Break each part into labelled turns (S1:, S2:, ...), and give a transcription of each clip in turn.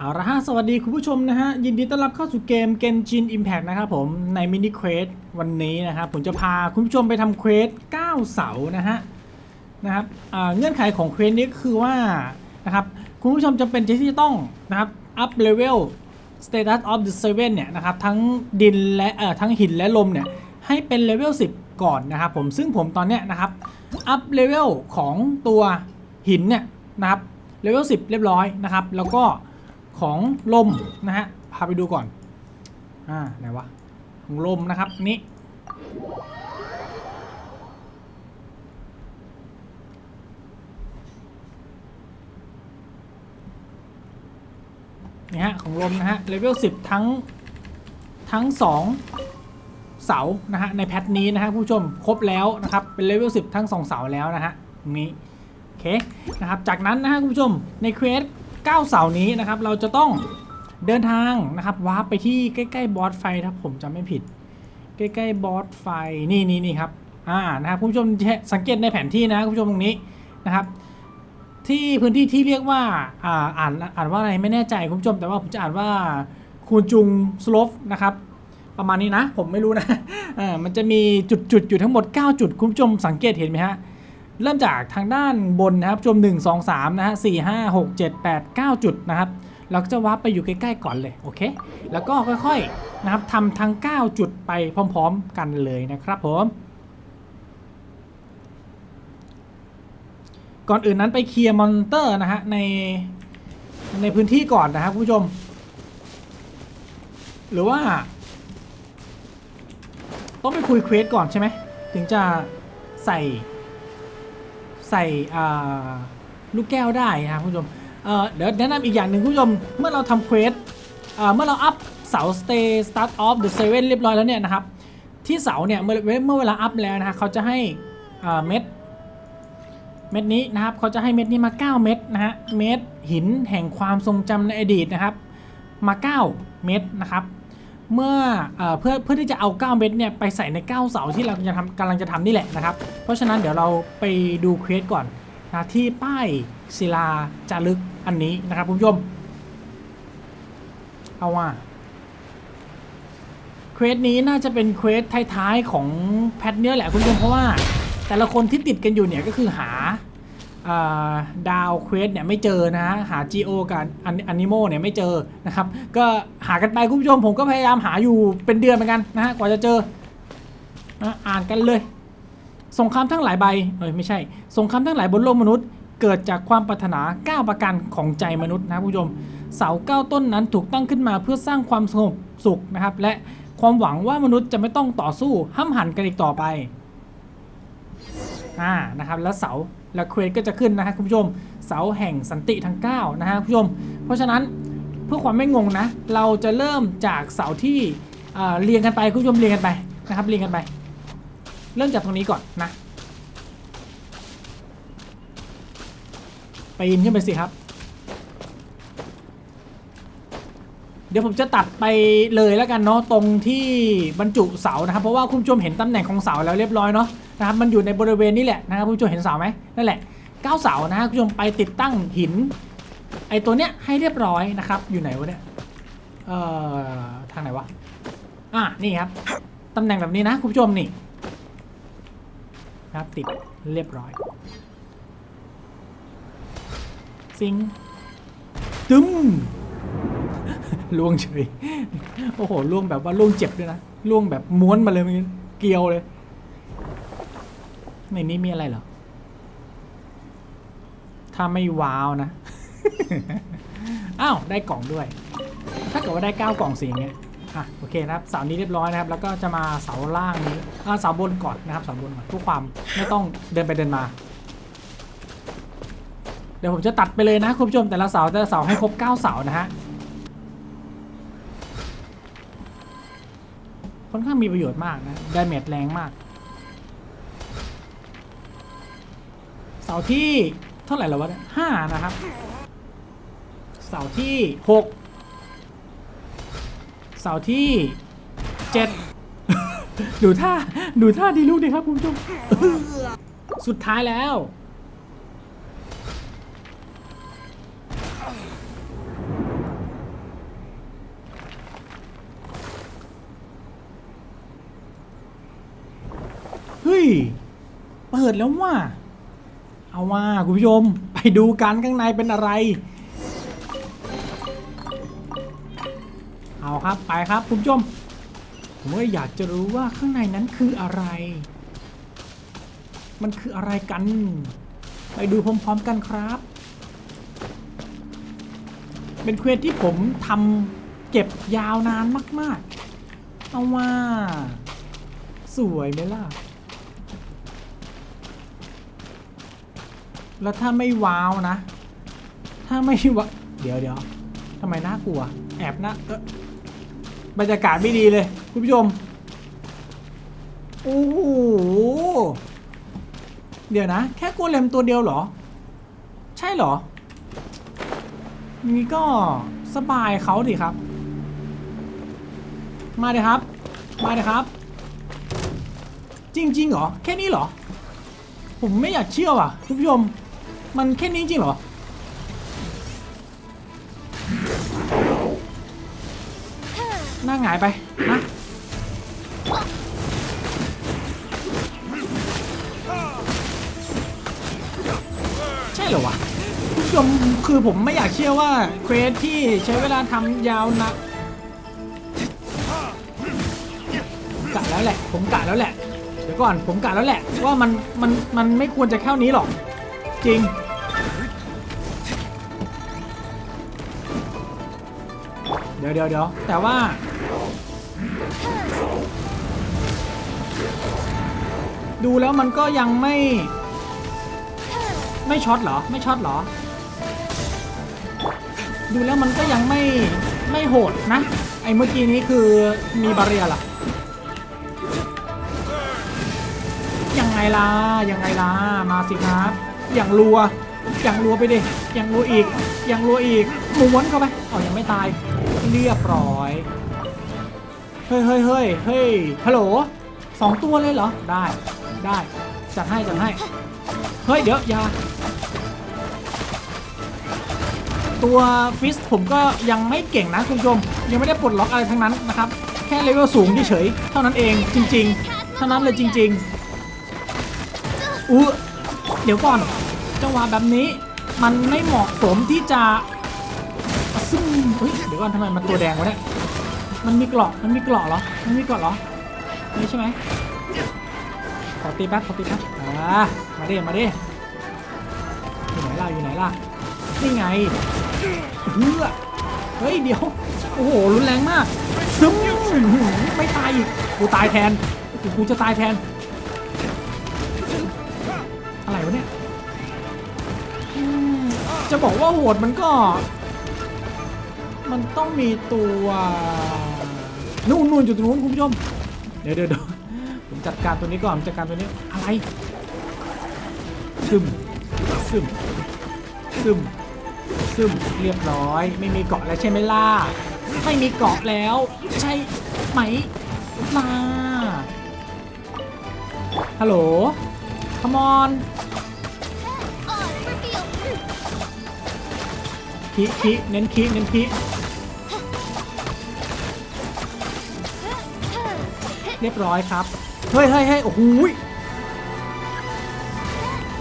S1: เอาละฮะ สวัสดีคุณผู้ชมนะฮะ ยินดีต้อนรับเข้าสู่เกม Genshin Impact นะครับผมในมินิเควสวันนี้นะครับ ผมจะพาคุณผู้ชมไปทำเควส9 เสานะฮะนะครับเงื่อนไขของเควสนี้คือว่านะครับคุณผู้ชมจำเป็นที่จะต้องนะครับอัพเลเวล Status of the Seven เนี่ยนะครับทั้งดินและเอ่อทั้งหินและลมเนี่ยให้เป็นเลเวล10 ก่อนนะครับผมซึ่งผมตอนเนี้ยนะครับอัพเลเวลของตัวหินเนี่ยนะครับเลเวล10 เรียบร้อยนะครับแล้วก็ ของลมนะฮะ พาไปดูก่อน อ่า ไหนวะ ของลมนะครับ นี่นี่ฮะ ของลมนะฮะ เลเวล10ทั้ง ทั้ง2เสา นะฮะ ในแพทนี้นะฮะ ผู้ชม ครบแล้วนะครับ เป็นเลเวล10ทั้ง2เสาแล้วนะฮะนี้โอเค นะครับ จากนั้นนะฮะ คุณผู้ชม ในเควส 9 เสานี้นะครับเราจะต้องเดินทางนะครับวาร์ปไปที่ใกล้ๆบอสไฟถ้าผมจำไม่ผิด ใกล้ๆบอสไฟนี่นี่นี่ครับอ่านะครับคุณผู้ชมสังเกตในแผนที่นะคุณผู้ชมตรงนี้นะครับ ที่พื้นที่ที่เรียกว่าอ่าอ่านอ่านว่าอะไรไม่แน่ใจคุณผู้ชมแต่ว่าผมจะอ่านว่าคูนจุงสโลฟนะครับประมาณนี้นะ ผมไม่รู้นะอ่ามันจะมีจุดๆอยู่ทั้งหมด 9 จุดคุณผู้ชมสังเกตเห็นไหมฮะ เริ่มจากทางด้านบนนะครับชม1 2 3นะฮะ4 5 6 7 8 9 จุดนะครับเราก็จะวาร์ปไปอยู่ใกล้ๆก่อนเลยโอเค แล้วก็ค่อยๆนะครับทำทั้ง 9 จุดไปพร้อมๆกันเลยนะครับผมก่อนอื่นนั้นไปเคลียร์มอนเตอร์นะฮะในในพื้นที่ก่อนนะครับผู้ชม หรือว่า ต้องไปคุยเควสก่อนใช่ไหมถึงจะใส่ ใส่ลูกแก้วได้นะครับคุณผู้ชมเเดี๋ยวแนะนำอีกอย่างหนึ่งคุณผู้ชม เมื่อเราทำเควสเอ่อเมื่อเราอัพเสา stay start off the seven เรียบร้อยแล้วเนี่ยนะครับ ที่เสาเนี่ยเมื่อเมื่อเวลาอัพแล้วนะฮะเขาจะให้เม็ดเม็ดนี้นะครับเขาจะให้เม็ดนี้มา 9 เม็ดนะฮะเม็ดหินแห่งความทรงจำในอดีตนะครับ มา 9 เม็ดนะครับ เมื่อเอเพื่อเพื่อที่จะเอา9เม็ดเนี่ยไปใส่ใน 9 เสาที่เราจะทำกำลังจะทำนี่แหละนะครับ เพราะฉะนั้นเดี๋ยวเราไปดูเควสก่อนนะที่ป้ายศิลาจารึกอันนี้นะครับคุณผู้ชม เอาว่าเควสนี้น่าจะเป็นเควสท้ายๆของแพทเนื้อแหละคุณผู้ชมเพราะว่าแต่ละคนที่ติดกันอยู่เนี่ยก็คือหา ดาวเควสเนี่ยไม่เจอนะฮะหา GO กับอันนิโมเนี่ยไม่เจอนะครับ ก็หากันไปคุณผู้ชมผมก็พยายามหาอยู่เป็นเดือนเหมือนกันนะฮะกว่าจะเจอนะอ่านกันเลยสงครามทั้งหลายใบเอ้ยไม่ใช่สงครามทั้งหลายบนโลกมนุษย์ เกิดจากความปรารถนาก้าวประกันของใจมนุษย์นะคุณผู้ชม เสาเก้าต้นนั้นถูกตั้งขึ้นมาเพื่อสร้างความสงบสุขนะครับ และความหวังว่ามนุษย์จะไม่ต้องต่อสู้ห้ามหันกันอีกต่อไปอ่านะครับ แล้วเสา แล้วเควสก็จะขึ้นนะครับคุณผู้ชม เสาแห่งสันติทั้ง9นะฮะคุณผู้ชม เพราะฉะนั้นเพื่อความไม่งงนะ เราจะเริ่มจากเสาที่เรียงกันไปคุณผู้ชมเรียงกันไปนะครับเรียงกันไป เริ่มจากตรงนี้ก่อนนะปีนขึ้นไปสิครับ เดี๋ยวผมจะตัดไปเลยแล้วกันเนาะตรงที่บรรจุเสานะครับ เพราะว่าคุณผู้ชมเห็นตำแหน่งของเสาแล้วเรียบร้อยเนาะ นะครับมันอยู่ในบริเวณนี้แหละนะครับคุณผู้ชมเห็นเสาไหมนั่นแหละก้าเสานะฮะคุณผู้ชมไปติดตั้งหิน ไอตัวเนี้ยให้เรียบร้อยนะครับอยู่ไหนวะเนี่ยเอ่อทางไหนวะอะนี่ครับตำแหน่งแบบนี้นะคุณผู้ชมนี่นะครับติดเรียบร้อยซิงตึ้มล่วงเฉยโอ้โหล่วงแบบว่าล่วงเจ็บด้วยนะล่วงแบบม้วนมาเลยเมื่อกี้เกลียวเลย ในนี้มีอะไรเหรอ ถ้าไม่ว้าวนะ อ้าว ได้กล่องด้วย ถ้าเกิดว่าได้เก้ากล่องสีอย่างเงี้ยอะโอเคนะครับเสานี้เรียบร้อยนะครับ แล้วก็จะมาเสาล่างนี้อ่าเสาบนก่อนนะครับเสาบนก่อนเพื่อความไม่ต้องเดินไปเดินมา เดี๋ยวผมจะตัดไปเลยนะคุณผู้ชมแต่ละเสาแต่ละเสาให้ครบ 9 เสานะฮะค่อนข้างมีประโยชน์มากนะไดาเมจแรงมาก เสาที่เท่าไหร่แล้ววะห้านะครับ เสาที่หกเสาที่เจ็ดดูท่าดูท่าดีลูกดีครับคุณผู้ชมสุดท้ายแล้ว เฮ้ย เปิดแล้วว่ะ เอาว่าคุณผู้ชมไปดูกันข้างในเป็นอะไร เอาครับไปครับคุณผู้ชมผมก็อยากจะรู้ว่าข้างในนั้นคืออะไร มันคืออะไรกัน ไปดูพร้อมๆกันครับ เป็นเควสที่ผมทำเก็บยาวนานมาก ๆ เอาว่า สวยไหมล่ะ แล้วถ้าไม่ว้าวนะ ถ้าไม่วะเดี๋ยวเดี๋ยวทำไมน่ากลัว แอบนะเออบรรยากาศไม่ดีเลย คุณผู้ชม โอ้โห เดี๋ยวนะ แค่โกเลมตัวเดียวเหรอ ใช่เหรอ นี่ก็สบายเขาดิครับ มาเลยครับ มาเลยครับ จริง ๆ เหรอ แค่นี้เหรอ ผมไม่อยากเชื่อว่ะ คุณผู้ชม มันแค่นี้จริงเหรอ หน้าหงายไปนะใช่เหรอวะคุณผู้ชมคือผมไม่อยากเชื่อว่าเควสที่ใช้เวลาทำยาวนะกะแล้วแหละ ผมกะแล้วแหละ เดี๋ยวก่อนผมกะแล้วแหละ ว่ามันมันมันไม่ควรจะแค่นี้หรอก จริง เดี๋ยวเดี๋ยวเดี๋ยวแต่ว่า ดูแล้วมันก็ยังไม่ ไม่ช็อตเหรอ ไม่ช็อตเหรอ ดูแล้วมันก็ยังไม่ไม่โหดนะ ไอ้เมื่อกี้นี้คือมีบาเรียเหรอยังไงล่ะ ยังไงล่ะ มาสิครับ อย่างรัว อย่างรัวไปดิ อย่างรัวอีก อย่างรัวอีกม้วนเข้าไปเอยังไม่ตาย เรียบร้อย เฮ้ยเฮ้ยเฮ้ยเฮ้ยฮัลโหลสองตัวเลยเหรอ ได้ ได้ จัดให้ จัดให้ เฮ้ย เดี๋ยวอย่าตัวฟิสผมก็ยังไม่เก่งนะคุณผู้ชม ยังไม่ได้ปลดล็อกอะไรทั้งนั้นนะครับ แค่เลเวลสูงเฉยเท่านั้นเองจริง ๆ เท่านั้นเลยจริง ๆอู้ ดี๋ยวก่อนจังหวะแบบนี้ มันไม่เหมาะสมที่จะซึ่งเฮ้ยเดี๋ยวก่อนทำไมมันตัวแดงวะเนี่ยมันมีกราะมันมีกราะเหรอมันมีกราะเหรอนี่ใช่ไหมขอตีแป๊บขอตีแป๊บอ่ามาดิมาดิอยู่ไหนล่ะอยู่ไหนล่ะนี่ไงเฮือเฮ้ยเดี๋ยวโอ้โหรุนแรงมากซึมไม่ตายอีกกูตายแทนกูจะตายแทน อะไรวะเนี่ยจะบอกว่าโหดมันก็ มันต้องมีตัวนู่นนู่นจุดนู้นคุณผู้ชมเดี๋ยวเดี๋ยวเดี๋ยวผมจัดการตัวนี้ก่อนจัดการตัวนี้อะไรซึมซึมซึมซึมเรียบร้อย ไม่มีเกาะแล้วใช่ไหมล่ะไม่มีเกาะแล้ว ใช่ไหมล่ะฮัลโหล คมอนคิคิเน้นคิเน้นคิเรียบร้อยครับ เฮ้ยเฮ้ยเฮ้ยโอ้โหย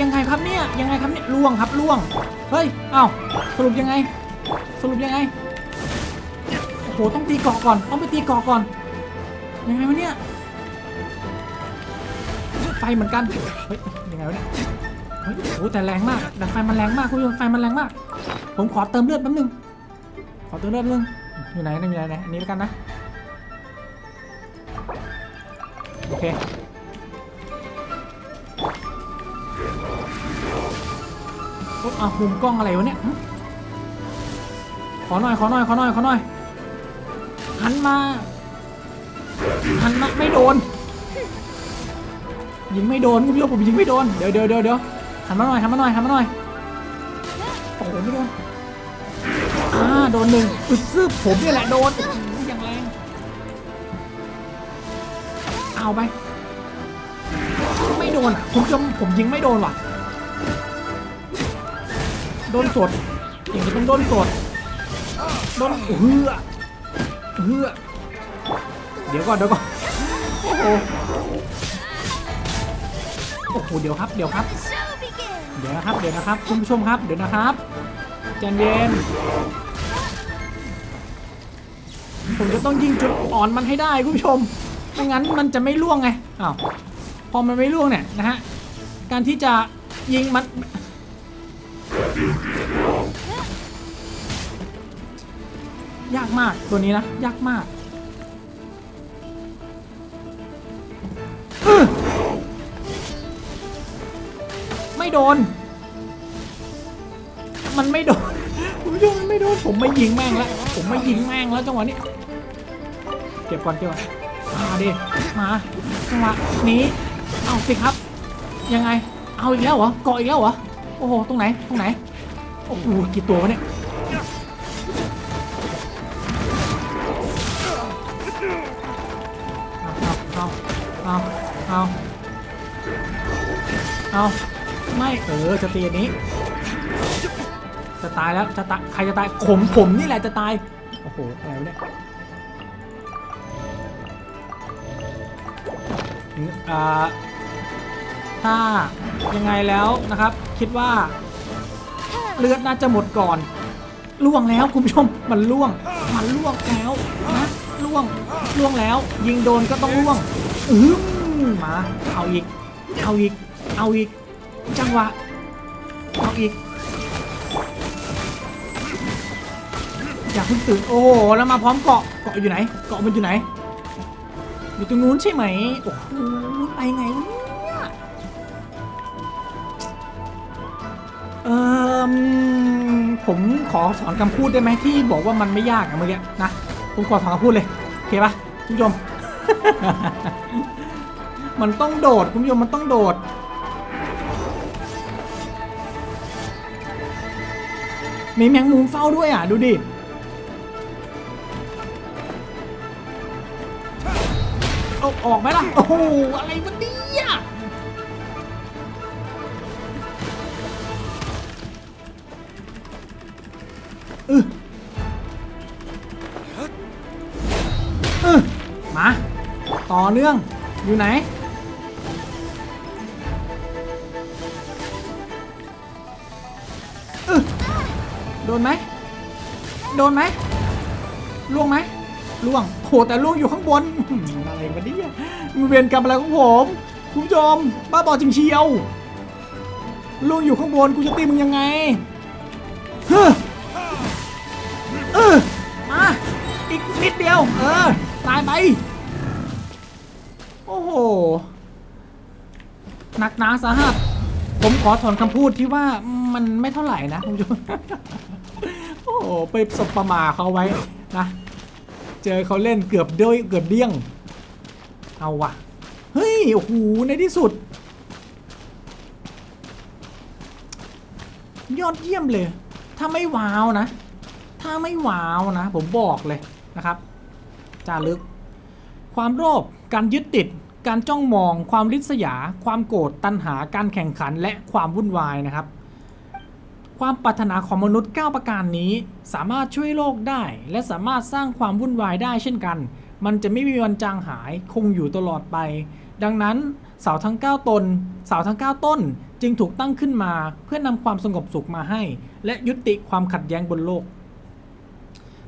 S1: ยังไงครับเนี่ย ยังไงครับเนี่ยล่วงครับล่วง เฮ้ย เอ้าสรุปยังไง สรุปยังไง โอ้โห ต้องตีเกาะก่อน ต้องไปตีเกาะก่อน ยังไงวะเนี่ย ฟเหมือนกัน เฮ้ยยังไงวะเนี่ยเฮ้ยโอ้โหแต่แรงมากแต่ไฟมันแรงมากคุณผู้ชมไฟมันแรงมาก ผมขอเติมเลือดแป๊บนึง ขอเติมเลือดแป๊บนึง อยู่ไหนนะอยู่ไหนนะอันนี้แล้วกันนะ โอเคโอ้อามุมกล้องอะไรวะเนี่ย ขอหน่อย ขอหน่อย ขอหน่อย ขอหน่อย หันมา หันมาไม่โดน ยิงไม่โดนคุณผู้ชมผมยิงไม่โดน เดี๋ยวเดี๋ยวเดี๋ยวเดี๋ยวหันมาหน่อยหันมาหน่อยหันมาหน่อย โอ้โหไม่โดน อ่าโดนหนึ่งอึดซึบผมนี่แหละโดนอย่างแรง เอาไป ไม่โดนอะผมจะผมยิงไม่โดนว่ะ โดนสดอย่างนี้ต้องโดนสด โดนเฮือเฮือเดี๋ยวก่อนเดี๋ยวก่อน โอ้โห โอ้โหเดี๋ยวครับเดี๋ยวครับ
S2: The show begins.
S1: เดี๋ยวนะครับเดี๋ยวนะครับคุณผู้ชมครับเดี๋ยวนะครับใจเย็นผมจะต้องยิงจุดอ่อนมันให้ได้คุณผู้ชมไม่งั้นมันจะไม่ล่วงไงอ้าวพอมันไม่ล่วงเนี่ยนะฮะการที่จะยิงมันยากมากตัวนี้นะ ยากมาก โดน มันไม่โดนคุณผู้ชมมันไม่โดน ผมไม่ยิงแม่งแล้ว ผมไม่ยิงแม่งแล้วจังหวะนี้ เก็บก่อนเก็บก่อนมาดิ มาจังหวะนี้ เอาสิครับ ยังไง เอาอีกแล้วเหรอ เกาะอีกแล้วเหรอ โอ้โห ตรงไหน ตรงไหน โอ้โห กี่ตัววะเนี่ยเอาเอาเอาเอาเอาเอา ไม่เออจะตีอันนี้ จะตายแล้วจะตายใครจะตายผมผมนี่แหละจะตายโอ้โหอะไรวะเนี่ยถ้ายังไงแล้วนะครับ คิดว่าเลือดน่าจะหมดก่อนล่วงแล้วคุณผู้ชมมันล่วง มันล่วงแล้วนะล่วงล่วงแล้ว ยิงโดนก็ต้องล่วงอืมมาเอาอีก เอาอีก เอาอีก จังหวะเอาอีก อย่าเพิ่งตื่น โอ้โห แล้วมาพร้อมเกาะ เกาะอยู่ไหน เกาะมันอยู่ไหน อยู่ตรงนู้นใช่ไหม โอ้โห ไปไงวะเนี่ยเออผมขอสอนคำพูดได้ไหมที่บอกว่ามันไม่ยากอะเมื่อกี้นะ ผมขอสอนคำพูดเลย โอเคปะคุณผู้ชม มันต้องโดด คุณผู้ชมมันต้องโดด มีแมงมุมเฝ้าด้วยอะ ดูดิเอาออกไหมล่ะ โอ้โห อะไรวะเนี่ยเออเออมา ต่อเนื่อง อยู่ไหน นไหมโดนไหมล่วงไหมล่วงโหแต่ล่วงอยู่ข้างบน อะไรวะเนี่ยมันเวรกรรมอะไรของผมคุณผู้ชมบ้าบอจริงเชียวล่วงอยู่ข้างบนกูจะตีมึงยังไงเฮ้อเออมาอีกนิดเดียว เออตายไปโอ้โหหนักหนาสาหัสผมขอถอนคำพูดที่ว่ามันไม่เท่าไหร่นะคุณผู้ชม โอ้ไปสบประมาเขาไว้นะ เจอเขาเล่นเกือบเด้ยเกือบเดี้ยง เอาว่ะ เฮ้ย โอ้โห ในที่สุด ยอดเยี่ยมเลย ถ้าไม่ว้าวนะ ถ้าไม่ว้าวนะ ผมบอกเลยนะครับ จารึก ความโลภ การยึดติด การจ้องมอง ความริษยา ความโกรธ ตัณหา การแข่งขัน และความวุ่นวายนะครับ ความปรารถนาของมนุษย์ 9 ประการนี้ สามารถช่วยโลกได้ และสามารถสร้างความวุ่นวายได้เช่นกัน มันจะไม่มีวันจางหายคงอยู่ตลอดไป ดังนั้นเสาทั้ง 9 ตนเสาทั้ง 9 ต้นจึงถูกตั้งขึ้นมาเพื่อนำความสงบสุขมาให้ และยุติความขัดแย้งบนโลก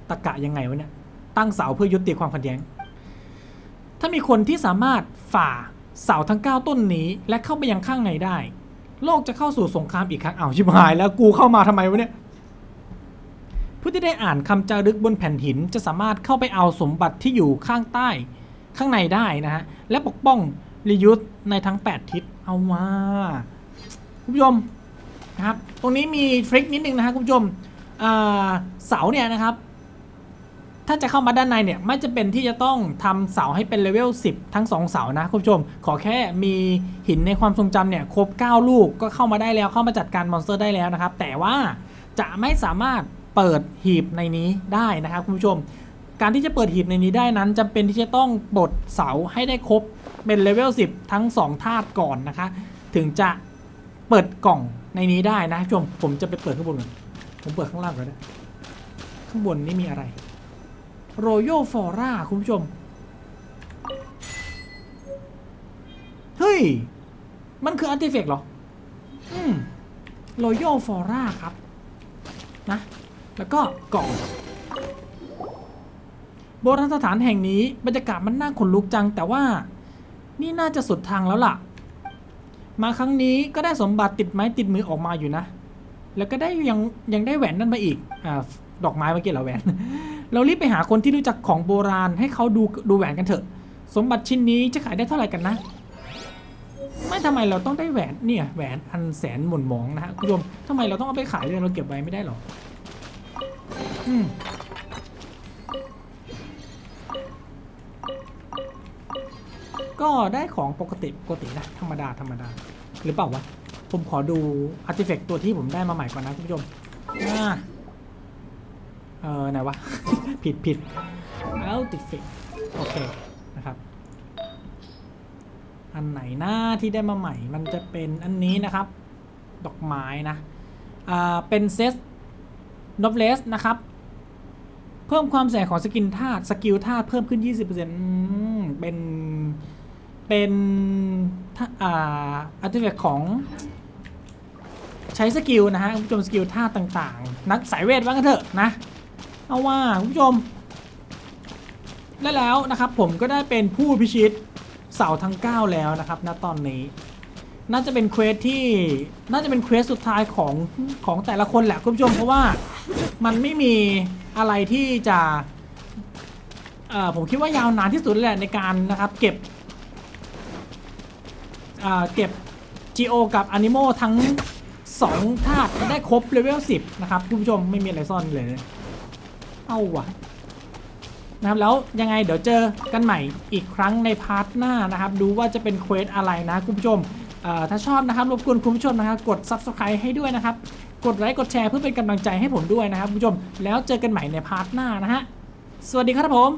S1: ตะกะยังไงวะเนี่ยตั้งเสาเพื่อยุติความขัดแย้ง ถ้ามีคนที่สามารถฝ่าเสาทั้ง 9 ต้นนี้และเข้าไปยังข้างในได้ โลกจะเข้าสู่สงครามอีกครั้งอ้าวชิบหายแล้วกูเข้ามาทำไมวะเนี่ยผู้ที่ได้อ่านคำจารึกบนแผ่นหินจะสามารถเข้าไปเอาสมบัติที่อยู่ข้างใต้ข้างในได้นะฮะ และปกป้องลิยุทธในทั้ง 8 ทิศเอาว่าคุณผู้ชมนะครับ ตรงนี้มีทริคนิดนึงนะฮะคุณผู้ชมเสาเนี่ยนะครับ ถ้าจะเข้ามาด้านในเนี่ยไม่จะเป็นที่จะต้องทำเสาให้เป็นเลเวล 10 ทั้ง 2 เสานะคุณผู้ชม ขอแค่มีหินในความทรงจำเนี่ยครบ 9 ลูกก็เข้ามาได้แล้วเข้ามาจัดการมอนสเตอร์ได้แล้วนะครับ แต่ว่าจะไม่สามารถเปิดหีบในนี้ได้นะครับคุณผู้ชม การที่จะเปิดหีบในนี้ได้นั้นจำเป็นที่จะต้องบดเสาให้ได้ครบเป็นเลเวล 10 ทั้ง 2 ธาตุก่อนนะคะ ถึงจะเปิดกล่องในนี้ได้นะคุณผู้ชมผมจะไปเปิดข้างบนก่อนผมเปิดข้างล่างก่อนนะข้างบนนี่มีอะไร รโยฟอร่าคุณผู้ชม เฮ้ย มันคืออาร์ติเฟกต์เหรอ อืม Royal Flora ครับ นะ แล้วก็กล่องโบราณสถานแห่งนี้บรรยากาศมันน่าขนลุกจัง แต่ว่านี่น่าจะสุดทางแล้วล่ะ มาครั้งนี้ก็ได้สมบัติติดไม้ติดมือออกมาอยู่นะ แล้วก็ได้ยังยังได้แหวนนั่นมาอีก อ่า ดอกไม้เมื่อกี้เหรอแหวน เรารีบไปหาคนที่รู้จักของโบราณให้เขาดูดูแหวนกันเถอะ สมบัติชิ้นนี้จะขายได้เท่าไหร่กันนะ ไม่ทำไมเราต้องได้แหวนเนี่ยแหวนอันแสนหม่นหมองนะฮะคุณผู้ชมทำไมเราต้องเอาไปขายเลยเราเก็บไว้ไม่ได้หรออืมก็ได้ของปกติปกตินะธรรมดาธรรมดา หรือเปล่าวะ ผมขอดูอาร์ติเฟกตัวที่ผมได้มาใหม่ก่อนนะคุณผู้ชมอ่า เออไหนวะ ผิดผิดอาติเฟกโอเคนะครับ อันไหนหน้าที่ได้มาใหม่ มันจะเป็นอันนี้นะครับ ดอกไม้นะอ่าเป็นเซตนอฟเลสนะครับ เพิ่มความแสงของสกินธาตุสกิลธาตุเพิ่มขึ้น 20%อืมเป็นเป็นท่าอ่าอาร์ติแฟกของใช้สกิลนะฮะคุณผู้ชมสกิลท่าตุต่างๆ นักสายเวทว่ากันเถอะนะ เอาว่าคุณผู้ชม และแล้วนะครับผมก็ได้เป็นผู้พิชิตเสาทั้ง 9 แล้วนะครับณตอนนี้ น่าจะเป็นเควสที่น่าจะเป็นเควสสุดท้ายของของแต่ละคนแหละคุณผู้ชมเพราะว่ามันไม่มีอะไรที่จะผมคิดว่ายาวนานที่สุดเลยแหละในการนะครับเก็บเก็บ GO กับ Animo ทั้ง 2 ธาตุได้ครบเลเวล10 นะครับคุณผู้ชมไม่มีอะไรซ่อนเลย เอาวะนะครับแล้วยังไงเดี๋ยวเจอกันใหม่อีกครั้งในพาร์ทหน้านะครับ ดูว่าจะเป็นเควสอะไรนะคุณผู้ชมถ้าชอบนะครับรบกวนคุณผู้ชมนะครับกด Subscribe ให้ด้วยนะครับ กดไลค์กดแชร์เพื่อเป็นกำลังใจให้ผมด้วยนะครับคุณผู้ชมแล้วเจอกันใหม่ในพาร์ทหน้านะฮะสวัสดีครับผม